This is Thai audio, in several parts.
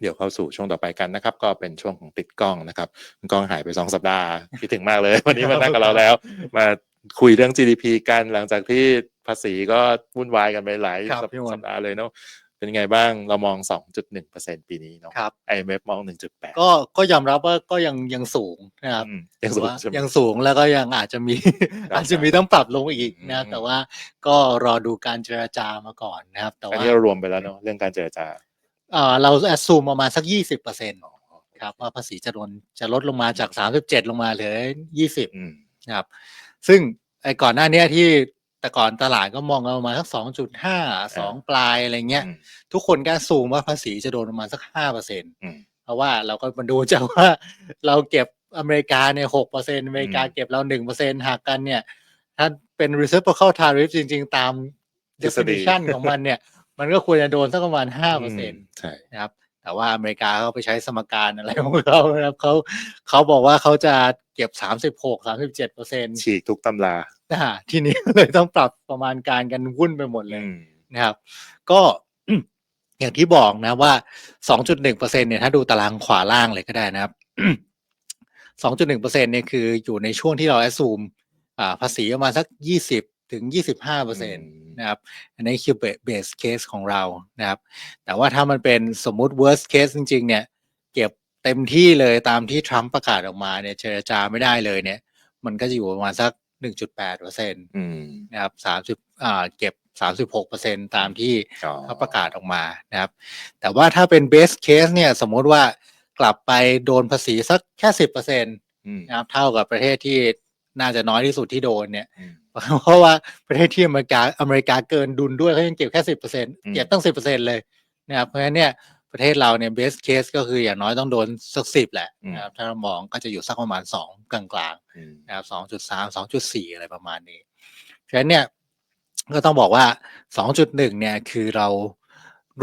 เดี๋ยวเข้าสู่ช่วงต่อไปกันนะครับ ก็เป็นช่วงของติดกล้องนะครับคุณกล้องหายไปสองสัปดาห์คิดถึงมากเลย วันนี้มานั่งกับเราแล้ว มาคุยเรื่อง GDP กันหลังจากที่ภาษีก็วุ่นวายกันไปหลายครับสัปพี่มนต์สัปดาห์เลยเนาะเป็นยังไงบ้างเรามอง 2.1%ปีนี้เนาะครับ IMF มอง 1.8 ก็ก็ยอมรับว่าก็ยังยังสูงนะครับอืมยังสูงว่าใช่ไหมยังสูงแล้วก็ยังอาจจะมีครับอาจจะมีต้องปรับลงอีกนะอืมแต่ว่าก็รอดูการเจรจามาก่อนนะครับ แต่อันว่านี้เรารวมไปแล้วเนาะเรื่องการเจรจา เอ่อเราแอดซูมประมาณสักยี่สิบเปอร์เซ็นต์ครับว่าภาษีจะโดนจะลดลงมาจากสามสิบเจ็ดลงมาเหลือยี่สิบอืมนะครับ ซึ่งไอ้ก่อนหน้าเนี้ยที่แต่ก่อนตลาดก็มองกันประมาณสักสองจุดห้าสองปลายอะไรเงี้ยอืมทุกคนก็ซูมว่าภาษีจะโดนประมาณสักห้าเปอร์เซ็นต์อืมเพราะว่าเราก็มาดูจากว่าเราเก็บอเมริกาเนี่ยหกเปอร์เซ็นอเมริกาอืมเก็บเราหนึ่งเปอร์เซ็นหักกันเนี่ย ถ้าเป็น reciprocal tariff จริง ๆ ตามทฤษฎี definition ของมันเนี่ย มันก็ควรจะโดนสักประมาณห้าเปอร์เซ็นใช่นะครับ แต่ว่าอเมริกาเขาไปใช้สมการอะไรของเขานะครับเขาเขาบอกว่าเขาจะเก็บสามสิบหกสามสิบเจ็ดเปอร์เซ็นต์ฉีกทุกตำราทีนี้เลยต้องปรับประมาณการกันวุ่นไปหมดเลยอืมนะครับ ก็อย่างที่บอกนะว่า 2.1%เนี่ยถ้าดูตารางขวาล่างเลยก็ได้นะครับ 2.1%เนี่ยคืออยู่ในช่วงที่เราแอ s ซูมอ่าภาษีประมาณสัก 20 ถึง 25%นะครับอันนี้คือเบสเคสของเรานะครับแต่ว่าถ้ามันเป็นสมมุติ worst case จริง ๆ เนี่ย เก็บเต็มที่เลยตามที่ทรัมป์ประกาศออกมาเนี่ยเจรจาไม่ได้เลยเนี่ย มันก็จะอยู่ประมาณสัก 1.8%อืมนะครับสามสิบอ่าเก็บสามสิบหกเปอร์เซ็นตามที่อ๋อเขาประกาศออกมานะครับ แต่ว่าถ้าเป็น best case เนี่ยสมมุติว่ากลับไปโดนภาษีสักแค่สิบเปอร์เซ็นตอืมนะครับเท่ากับประเทศที่น่าจะน้อยที่สุดที่โดนเนี่ยอืม เพราะว่าประเทศที่อเมริกาอเมริกาเกินดุลด้วยเขายังเก็บแค่สิบเปอร์เซ็นอืมเก็บตั้งสิบเปอร์เซ็นเลยนะครับเพราะฉะนั้นเนี่ยประเทศเราเนี่ย best case ก็คืออย่างน้อยต้องโดนสักสิบแหละนะครับถ้าเรามองก็จะอยู่สักประมาณสองกลางๆอืมนะครับสองจุดสามสองจุดสี่อะไรประมาณนี้ฉะนั้นเนี่ยก็ต้องบอกว่าสองจุดหนึ่งเนี่ยคือเรา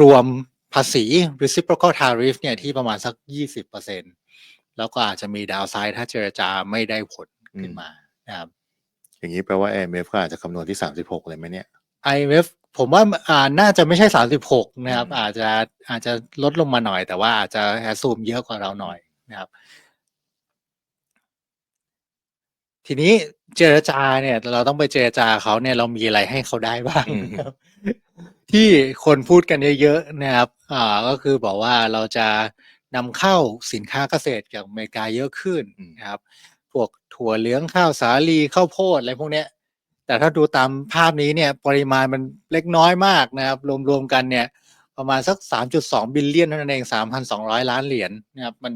รวมภาษี reciprocal tariff เนี่ยที่ประมาณสักยี่สิบเปอร์เซ็นแล้วก็อาจจะมีดาวไซด์ถ้าเจรจาไม่ได้ผลขึ้นมานะครับ อย่างนี้แปลว่า IMF ก็อาจจะคำนวณที่ 36 เลยไหมเนี่ย IMF ผมว่าอ่าน่าจะไม่ใช่สามสิบหกนะครับอืมอาจจะอาจจะลดลงมาหน่อย แต่ว่าอาจจะแอซูมเยอะกว่าเราหน่อยนะครับ ทีนี้เจรจาเนี่ย เราต้องไปเจรจาเขาเนี่ยเรามีอะไรให้เขาได้บ้างอืมนะครับที่คนพูดกันเยอะๆนะครับ อ่าก็คือบอกว่าเราจะนำเข้าสินค้าเกษตรจากอเมริกาเยอะขึ้นอืมนะครับ พวกถั่วเหลืองข้าวสาลีข้าวโพดอะไรพวกเนี้ย แต่ถ้าดูตามภาพนี้เนี่ยปริมาณมันเล็กน้อยมากนะครับ รวมๆกันเนี่ยประมาณสัก 3.2 บิลเลียนเท่านั้นเอง 3,200 ล้านเหรียญนะครับมัน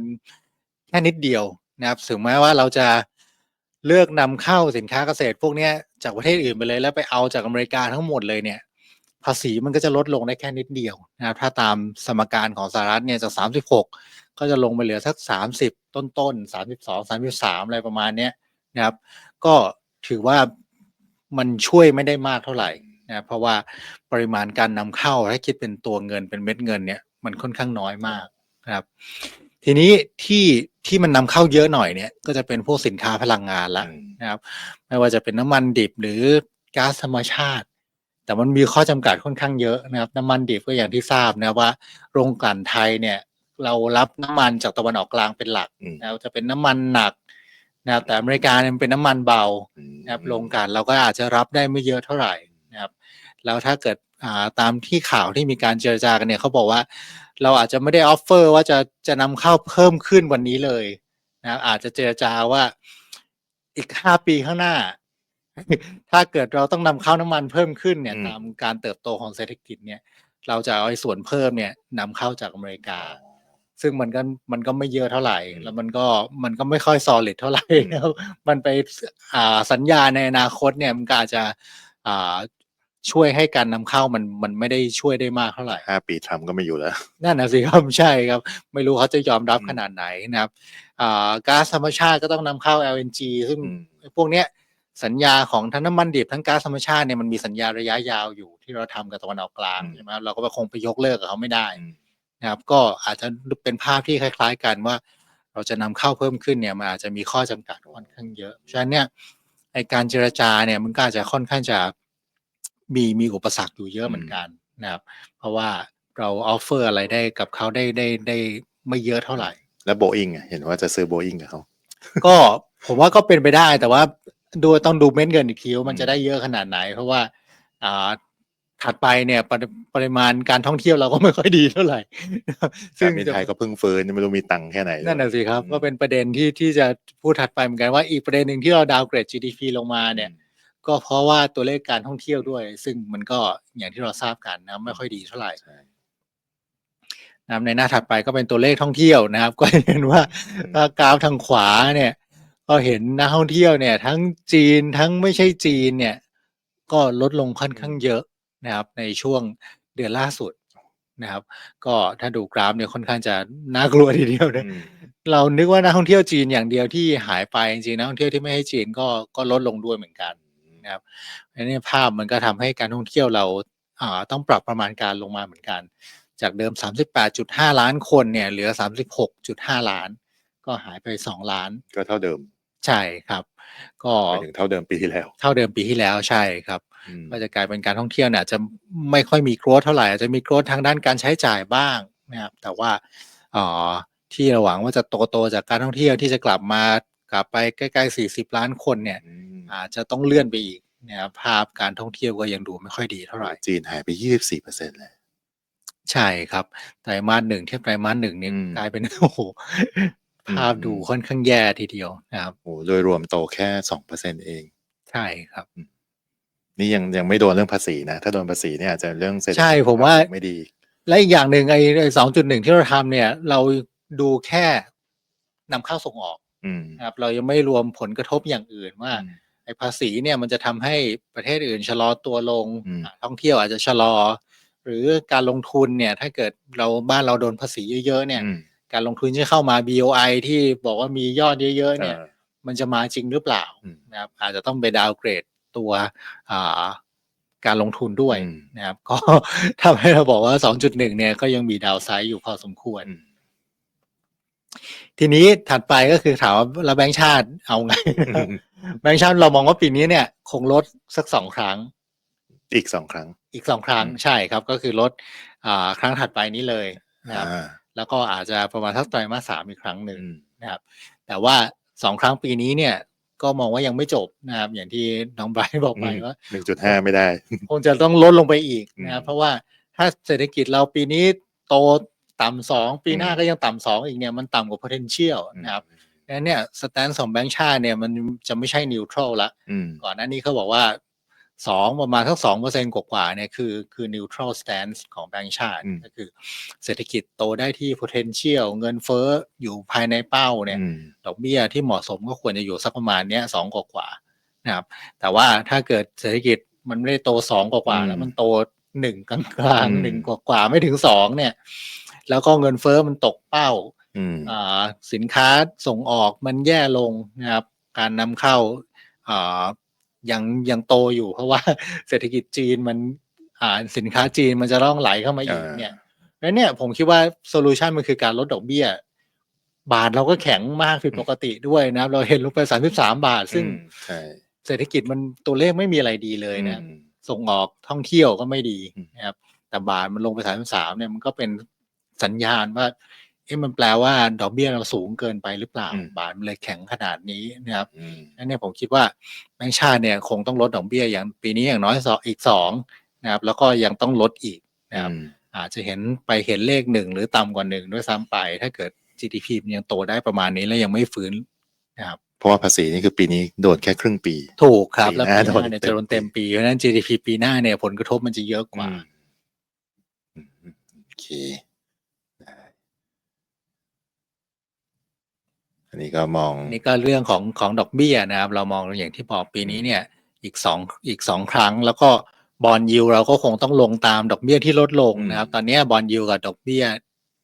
แค่นิดเดียวนะครับถึงแม้ว่าเราจะเลือกนำเข้าสินค้าเกษตร พวกนี้จากประเทศอื่นไปเลยแล้วไปเอาจากอเมริกาทั้งหมดเลยเนี่ย ภาษีมันก็จะลดลงได้แค่นิดเดียวนะครับถ้าตามสมการของสหรัฐเนี่ยจาก 36 ก็จะลงไปเหลือสัก 30 ต้นต้นๆ32 33 อะไรประมาณนี้นะครับ ก็ถือว่ามันช่วยไม่ได้มากเท่าไหร่นะครับเพราะว่าปริมาณการนำเข้าถ้าคิดเป็นตัวเงินเป็นเม็ดเงินเนี่ยมันค่อนข้างน้อยมากนะครับ ทีนี้ที่ที่มันนำเข้าเยอะหน่อยเนี่ย ก็จะเป็นพวกสินค้าพลังงานละนะครับ ไม่ว่าจะเป็นน้ำมันดิบหรือก๊าซธรรมชาติ แต่มันมีข้อจำกัดค่อนข้างเยอะนะครับน้ำมันดิบก็อย่างที่ทราบนะว่าโรงกลั่นไทยเนี่ยเรารับน้ำมันจากตะวันออกกลางเป็นหลักอืมนะครับจะเป็นน้ำมันหนักนะครับแต่อเมริกาเนี่ยมันเป็นน้ำมันเบาอืมนะครับโรงกลั่นเราก็อาจจะรับได้ไม่เยอะเท่าไหร่นะครับแล้วถ้าเกิดอ่าตามที่ข่าวที่มีการเจรจากันเนี่ยเขาบอกว่า เราอาจจะไม่ได้ออฟเฟอร์ว่าจะจะนำเข้าเพิ่มขึ้นวันนี้เลยนะครับอาจจะเจรจาว่าอีกห้าปีข้างหน้า ถ้าเกิดเราต้องนำเข้าน้ำมันเพิ่มขึ้นเนี่ยอืม ตามการเติบโตของเศรษฐกิจเนี่ยเราจะเอาไอ้ส่วนเพิ่มเนี่ยนำเข้าจากอเมริกา ซึ่งมันก็มันก็ไม่เยอะเท่าไหร่อืมแล้วมันก็มันก็ไม่ค่อย solid เท่าไหร่อืมนะครับมันไปอ่าสัญญาในอนาคตเนี่ยมันก็อาจจะอ่าช่วยให้การนำเข้ามันมันไม่ได้ช่วยได้มากเท่าไหร่ ห้าปีทรัมป์ก็ไม่อยู่แล้ว นั่นนะสิครับ ใช่ครับ ไม่รู้เขาจะยอมรับอืม ขนาดไหนนะครับอ่าก๊าซธรรมชาติก็ต้องนำเข้า LNG ซึ่งอืม พวกเนี้ย สัญญาของทั้งน้ำมันดิบทั้งก๊าซธรรมชาติเนี่ยมันมีสัญญาระยะยาวอยู่ที่เราทำกับตะวันออกกลางอืมใช่ไหมครับเราก็คงไปยกเลิกกับเขาไม่ได้อืมนะครับ ก็อาจจะเป็นภาพที่คล้าย ๆ กันว่า เราจะนำเข้าเพิ่มขึ้นเนี่ยมันอาจจะมีข้อจำกัดค่อนข้างเยอะฉะนั้นเนี่ยไอการเจรจาเนี่ยมันก็อาจจะค่อนข้างจะมีมีอุปสรรคอยู่เยอะเหมือนกันนะครับ เพราะว่าเราออฟเฟอร์อะไรได้กับเขาได้ได้ได้ไม่เยอะเท่าไหร่ แล้วโบอิงเห็นว่าจะซื้อโบอิงกับเขาก็ผมว่าก็เป็นไปได้แต่ว่า ดูต้องดูเม็ดเงินอีกทีว่ามันอืมจะได้เยอะขนาดไหน เพราะว่าอ่าถัดไปเนี่ยปริปริมาณการท่องเที่ยวเราก็ไม่ค่อยดีเท่าไหร่การบินไทยก็เพิ่งฟื้นไม่รู้มีตังค์แค่ไหนนั่นน่ะสิครับอืมก็เป็นประเด็นที่ที่จะพูดถัดไปเหมือนกันว่าอีกประเด็นหนึ่งที่เราดาวเกรด GDP ลงมาเนี่ย ก็เพราะว่าตัวเลขการท่องเที่ยวด้วย ซึ่งมันก็อย่างที่เราทราบกันนะไม่ค่อยดีเท่าไหร่ใช่นะครับในหน้าถัดไปก็เป็นตัวเลขท่องเที่ยวนะครับ ก็เห็นว่าถ้ากราฟทางขวาเนี่ย ก็เห็นนักท่องเที่ยวเนี่ย ทั้งจีนทั้งไม่ใช่จีนเนี่ย ก็ลดลงค่อนข้างเยอะนะครับ ในช่วงเดือนล่าสุดนะครับ ก็ถ้าดูกราฟเนี่ยค่อนข้างจะน่ากลัวทีเดียวนะอืมเรานึกว่านักท่องเที่ยวจีนอย่างเดียวที่หายไปจริงๆนักท่องเที่ยวที่ไม่ให้จีนก็ก็ลดลงด้วยเหมือนกันนะครับอันนี้ภาพมันก็ทำให้การท่องเที่ยวเราอ่าต้องปรับประมาณการลงมาเหมือนกัน จากเดิม 38.5 ล้านคนเนี่ยเหลือ 36.5 ล้าน ก็หายไป 2 ล้าน ก็เท่าเดิม ใช่ครับ ก็ไปถึงเท่าเดิมปีที่แล้ว เท่าเดิมปีที่แล้วใช่ครับอืมก็จะกลายเป็นการท่องเที่ยวเนี่ยอาจจะไม่ค่อยมีโกรธเท่าไหร่อาจจะมีโกรธทางด้านการใช้จ่ายบ้างนะครับ แต่ว่าเอ่อที่เราหวังว่าจะโตโตๆจากการท่องเที่ยวที่จะกลับมากลับไปใกล้ๆ40ล้านคนเนี่ยอืมอาจจะต้องเลื่อนไปอีกนะครับภาพการท่องเที่ยวก็ยังดูไม่ค่อยดีเท่าไหร่จีนหายไปยี่สิบสี่เปอร์เซ็นต์เลยใช่ครับไตรมาสหนึ่งเทียบไตรมาสหนึ่งเนี่ยอืมกลายเป็นโอ้โห ภาพอืมดูค่อนข้างแย่ทีเดียวนะครับโอ้โดยรวมโตแค่สองเปอร์เซ็นเอง ใช่ครับ นี่ยังยังไม่โดนเรื่องภาษีนะ ถ้าโดนภาษีเนี่ยอาจจะเรื่องเศรษฐกิจใช่ผมว่าไม่ดี และอีกอย่างหนึ่งไอ้สองจุดหนึ่งที่เราทำเนี่ย เราดูแค่นำเข้าส่งออกอืมนะครับ เรายังไม่รวมผลกระทบอย่างอื่นว่าไอ้ภาษีเนี่ยมันจะทำให้ประเทศอื่นชะลอตัวลงอืมอ่าท่องเที่ยวอาจจะชะลอ หรือการลงทุนเนี่ย ถ้าเกิดเราบ้านเราโดนภาษีเยอะๆเนี่ยอืม การลงทุนที่เข้ามา BOI ที่บอกว่ามียอดเยอะๆเนี่ยอ่ามันจะมาจริงหรือเปล่าอืมนะครับอาจจะต้องไปดาวน์เกรดตัวอ่าการลงทุนด้วยอืมนะครับ ก็ทำให้เราบอกว่า 2.1 เนี่ยก็ยังมีดาวไซด์อยู่พอสมควรอืมทีนี้ถัดไปก็คือถามว่าแล้วแบงก์ชาติเอาไง แบงก์ชาติเรามองว่าปีนี้เนี่ย คงลดสักสองครั้ง อีกสองครั้ง อีกสองครั้งอืมใช่ครับ ก็คือลดอ่าครั้งถัดไปนี้เลยนะครับอ่า แล้วก็อาจจะประมาณสักไตรมาสสามอีกครั้งหนึ่งอืมนะครับ แต่ว่าสองครั้งปีนี้เนี่ย ก็มองว่ายังไม่จบนะครับ อย่างที่น้องไบรท์บอกไปว่าหนึ่งจุดห้าไม่ได้ คงจะต้องลดลงไปอีกนะครับอืมเพราะว่าถ้าเศรษฐกิจเราปีนี้โตต่ำสองปีหน้าอืมก็ยังต่ำสองอีกเนี่ยมันต่ำกว่า potential นะครับดังนั้นเนี่ยสแตนของแบงก์ชาติเนี่ยมันจะไม่ใช่ neutral ละอืมก่อนหน้านี้เขาบอกว่า สองประมาณสักสองเปอร์เซ็นกว่าๆเนี่ยคือคือ neutral stance ของแบงก์ชาติอืมก็คือเศรษฐกิจโตได้ที่ potential เงินเฟ้ออยู่ภายในเป้าเนี่ยอืมดอกเบี้ยที่เหมาะสมก็ควรจะอยู่สักประมาณเนี้ยสองกว่าๆนะครับ แต่ว่าถ้าเกิดเศรษฐกิจมันไม่ได้โตสองกว่าอืมๆแล้วมันโตหนึ่งกลางอืมๆหนึ่งกว่าๆไม่ถึงสองเนี่ย แล้วก็เงินเฟ้อมันตกเป้าอืมอ่าสินค้าส่งออกมันแย่ลงนะครับ การนำเข้าอ่า ยังยังโตอยู่ เพราะว่าเศรษฐกิจจีนมันอ่าสินค้าจีนมันจะต้องไหลเข้ามาอีกอ่าเนี่ยแล้วเนี่ยผมคิดว่าโซลูชันมันคือการลดดอกเบี้ย บาทเราก็แข็งมากผิดปกติด้วยนะครับเราเห็นลงไปสามสิบสามบาท ซึ่งอืมใช่เศรษฐกิจมันตัวเลขไม่มีอะไรดีเลยนะอืมส่งออกท่องเที่ยวก็ไม่ดีอืมนะครับ แต่บาทมันลงไปสามสามเนี่ยมันก็เป็นสัญญาณว่า เอ๊ะมันแปลว่าดอกเบี้ยเราสูงเกินไปหรือเปล่าอืมบาทมันเลยแข็งขนาดนี้นะครับอืมนั่นเนี่ยผมคิดว่าแบงก์ชาติเนี่ยคงต้องลดดอกเบี้ยอย่างปีนี้อย่างน้อยสองอีกสองนะครับ แล้วก็ยังต้องลดอีกนะครับ อาจจะเห็นไปเห็นเลขหนึ่งหรือต่ำกว่าหนึ่งด้วยซ้ำไป ถ้าเกิด GDP มันยังโตได้ประมาณนี้แล้วยังไม่ฟื้นนะครับเพราะว่าภาษีนี่คือปีนี้โดนแค่ครึ่งปี ถูกครับปีแล้วหปีน้าหน้าเนี่ยโดนเต็มจะโดนเต็มปีเพราะฉะนั้น GDP ปีหน้าเนี่ยผลกระทบมันจะเยอะกว่าอืมอืมโอเคได้อั นนี้ก็มองนี่ก็เรื่องของของดอกเบี้ยนะครับ เรามองอย่างที่บอกปีนี้เนี่ยอีกสองอีกสองครั้ง แล้วก็บอลยูเราก็คงต้องลงตามดอกเบี้ยที่ลดลงนะครับอืมตอนนี้บอลยูกับดอกเบี้ย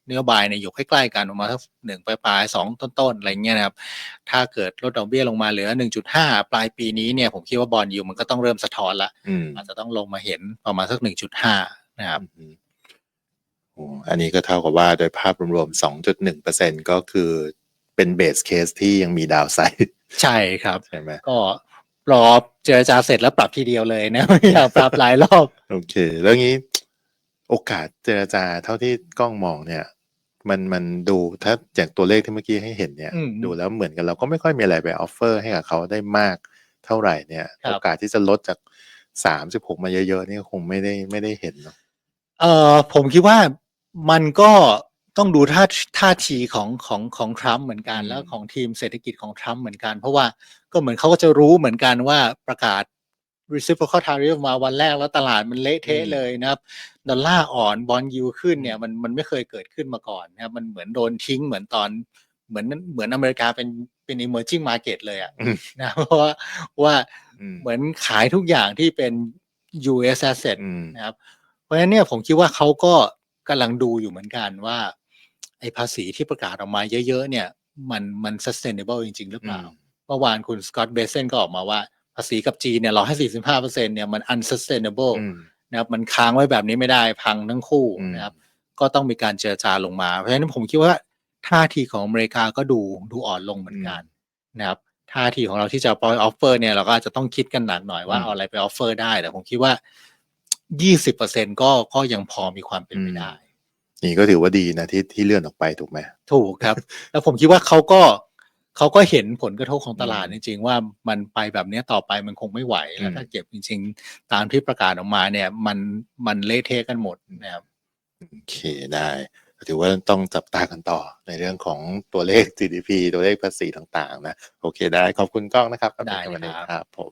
นโยบายเนี่ยอยู่ใกล้ๆกันประมาณสักหนึ่งปลายๆสองต้นๆอะไรเงี้ยนะครับ ถ้าเกิดลดดอกเบี้ยลงมาเหลือหนึ่งจุดห้าปลายปีนี้เนี่ยผมคิดว่าบอลยูมันก็ต้องเริ่มสะท้อนละอืมอาจจะต้องลงมาเห็นประมาณสักหนึ่งจุดห้านะครับอืมโอ้อันนี้ก็เท่ากับว่าโดยภาพรวมๆ 2.1เปอร์เซ็นก็คือ เป็นเบสเคสที่ยังมีดาวไซด์ใช่ครับใช่ไหมก็รอเจรจาเสร็จแล้วปรับทีเดียวเลยนะไม่อยากปรับหลายรอบ โอเค แล้วงี้ โอกาสเจรจาเท่าที่กล้องมองเนี่ย มันมันดูถ้าจากตัวเลขที่เมื่อกี้ให้เห็นเนี่ยอืมดูแล้วเหมือนกันเราก็ไม่ค่อยมีอะไรไปออฟเฟอร์ให้กับเขาได้มากเท่าไหร่เนี่ยครับโอกาสที่จะลดจากสามสิบหกมาเยอะๆนี่คงไม่ได้ไม่ได้เห็นเนาะเอ่อผมคิดว่ามันก็ ต้องดูท่าท่าทีของของของทรัมป์เหมือนกันอืมแล้วของทีมเศรษฐกิจของทรัมป์เหมือนกัน เพราะว่าก็เหมือนเขาก็จะรู้เหมือนกันว่าประกาศ reciprocal tariff มาวันแรกแล้วตลาดมันเละเทะเลยนะครับดอลลาร์อ่อนบอลยูขึ้นเนี่ยมันมันไม่เคยเกิดขึ้นมาก่อนนะครับมันเหมือนโดนทิ้งเหมือนตอนเหมือนเหมือนอเมริกาเป็นเป็น emerging market เลยอะอืมนะเพราะว่าว่าอืมเหมือนขายทุกอย่างที่เป็น US asset อืมนะครับ เพราะฉะนั้นเนี่ยผมคิดว่าเขาก็กำลังดูอยู่เหมือนกันว่าไอ้ ภาษีที่ประกาศออกมาเยอะๆเนี่ย มันมัน sustainable จริง ๆ หรือเปล่า เมื่อวานคุณสกอตเบเซนก็ออกมาว่า ภาษีกับจีนเนี่ยเราให้45%เนี่ยมัน unsustainable อืมนะครับมันค้างไว้แบบนี้ไม่ได้พังทั้งคู่อืมนะครับ ก็ต้องมีการเจรจาลงมา เพราะฉะนั้นผมคิดว่าท่าทีของอเมริกาก็ดูดูอ่อนลงเหมือนกันนะครับท่าทีของเราที่จะปล่อยออฟเฟอร์เนี่ยเราก็อาจจะต้องคิดกันหนักหน่อยว่าอืมเอาอะไรไปออฟเฟอร์ได้แต่ผมคิดว่า 20%ก็ก็ยังพอมีความเป็นไปได้ นี่ก็ถือว่าดีนะที่ที่เลื่อนออกไปถูกไหมถูกครับ แล้วผมคิดว่าเขาก็เขาก็เห็นผลกระทบของตลาดอืมจริงๆว่ามันไปแบบเนี้ยต่อไปมันคงไม่ไหวแล้วอืมถ้าเก็บจริง ๆ ตามที่ประกาศออกมาเนี่ย มันมันเละเทะกันหมดนะครับโอเคได้ถือว่าต้องจับตากันต่อในเรื่องของตัวเลข GDP ตัวเลขภาษีต่าง ๆ นะ โอเคได้ขอบคุณกล้องนะครับได้สำหวันนี้ครับครับผม